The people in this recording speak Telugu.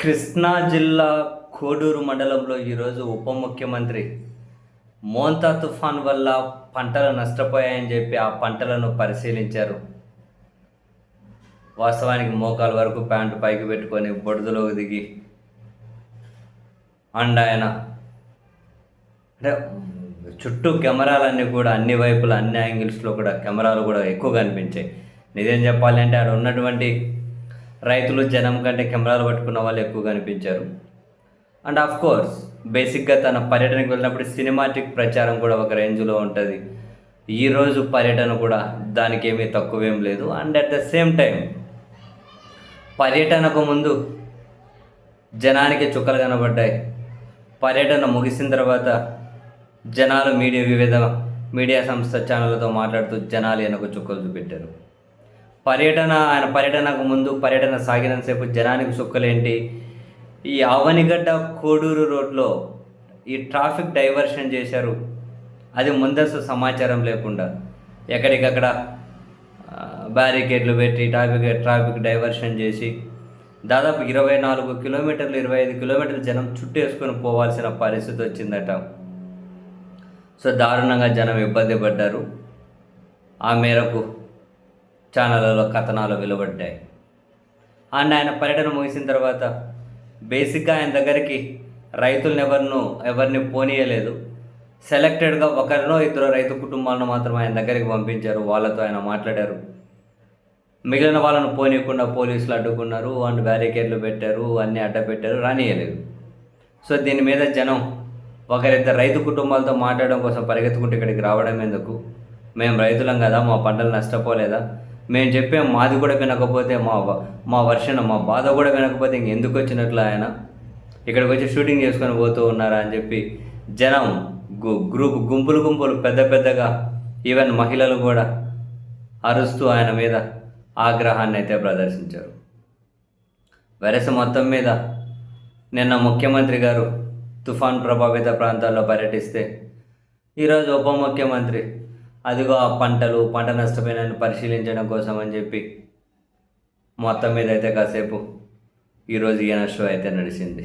కృష్ణా జిల్లా కోడూరు మండలంలో ఈరోజు ఉప ముఖ్యమంత్రి మోంతా తుఫాన్ వల్ల పంటలు నష్టపోయాయని చెప్పి ఆ పంటలను పరిశీలించారు. వాస్తవానికి మోకాల వరకు ప్యాంటు పైకి పెట్టుకొని బొడుదలోకి దిగి అండ్ ఆయన అంటే చుట్టూ కెమెరాలన్నీ కూడా అన్ని వైపుల అన్ని యాంగిల్స్లో కూడా కెమెరాలు కూడా ఎక్కువ కనిపించాయి. నిజం చెప్పాలి అంటే ఆడ ఉన్నటువంటి రైతులు జనం కంటే కెమెరాలు పట్టుకున్న వాళ్ళు ఎక్కువ కనిపించారు అండ్ ఆఫ్ కోర్స్ బేసిక్గా తన పర్యటనకు వెళ్ళినప్పుడు సినిమాటిక్ ప్రచారం కూడా ఒక రేంజ్లో ఉంటుంది. ఈరోజు పర్యటన కూడా దానికి ఏమీ తక్కువేం లేదు. And at the same time పర్యటనకు ముందు జనానికి చుక్కలు కనబడ్డాయి. పర్యటన ముగిసిన తర్వాత జనాలు మీడియా వివిధ మీడియా సంస్థ ఛానళ్ళతో మాట్లాడుతూ జనాలు వెనక చుక్కలు చూపెట్టారు. పర్యటన ఆయన పర్యటనకు ముందు పర్యటన సాగినంతసేపు జనానికి సుక్కలేంటి? ఈ అవనిగడ్డ కోడూరు రోడ్లో ఈ ట్రాఫిక్ డైవర్షన్ చేశారు. అది ముందస్తు సమాచారం లేకుండా. ఎక్కడికక్కడ బ్యారికేడ్లు పెట్టి ట్రాఫిక్ ట్రాఫిక్ డైవర్షన్ చేసి దాదాపు ఇరవై నాలుగు కిలోమీటర్లు ఇరవై ఐదు కిలోమీటర్లు జనం చుట్టేసుకొని పోవాల్సిన పరిస్థితి వచ్చిందట. సో దారుణంగా జనం ఇబ్బంది పడ్డారు. ఆ మేరకు ఛానళ్ళలో కథనాలు వెలువడ్డాయి. అండ్ ఆయన పర్యటన ముగిసిన తర్వాత బేసిక్గా ఆయన దగ్గరికి రైతులను ఎవరినూ ఎవరిని పోనీయలేదు. సెలెక్టెడ్గా ఒకరినో ఇద్దరు రైతు కుటుంబాలను మాత్రం ఆయన దగ్గరికి పంపించారు. వాళ్ళతో ఆయన మాట్లాడారు. మిగిలిన వాళ్ళను పోనీయకుండా పోలీసులు అడ్డుకున్నారు. అండ్ బ్యారికేడ్లు పెట్టారు. అన్నీ అడ్డ పెట్టారు. రానియలేదు. సో దీని మీద జనం ఒకరిద్దరు రైతు కుటుంబాలతో మాట్లాడడం కోసం పరిగెత్తుకుంటే ఇక్కడికి రావడం ఎందుకు? మేము రైతులం కదా మా పంటలు నష్టపోలేదా? మేము చెప్పే మాది కూడా వినకపోతే మా మా వర్షణ మా బాధ కూడా వినకపోతే ఇంకెందుకు వచ్చినట్లు ఆయన? ఇక్కడికి వచ్చి షూటింగ్ చేసుకొని పోతూ ఉన్నారా అని చెప్పి జనం గు గ్రూప్ గుంపులు గుంపులు పెద్ద పెద్దగా ఈవెన్ మహిళలు కూడా అరుస్తూ ఆయన మీద ఆగ్రహాన్ని అయితే ప్రదర్శించారు. వెరస మొత్తం మీద నిన్న ముఖ్యమంత్రి గారు తుఫాన్ ప్రభావిత ప్రాంతాల్లో పర్యటిస్తే ఈరోజు ఉప ముఖ్యమంత్రి అదిగో ఆ పంటలు పంట నష్టమైన పరిశీలించడం కోసం అని చెప్పి మొత్తం మీద అయితే కాసేపు ఈరోజు ఈయన షో అయితే నడిచింది.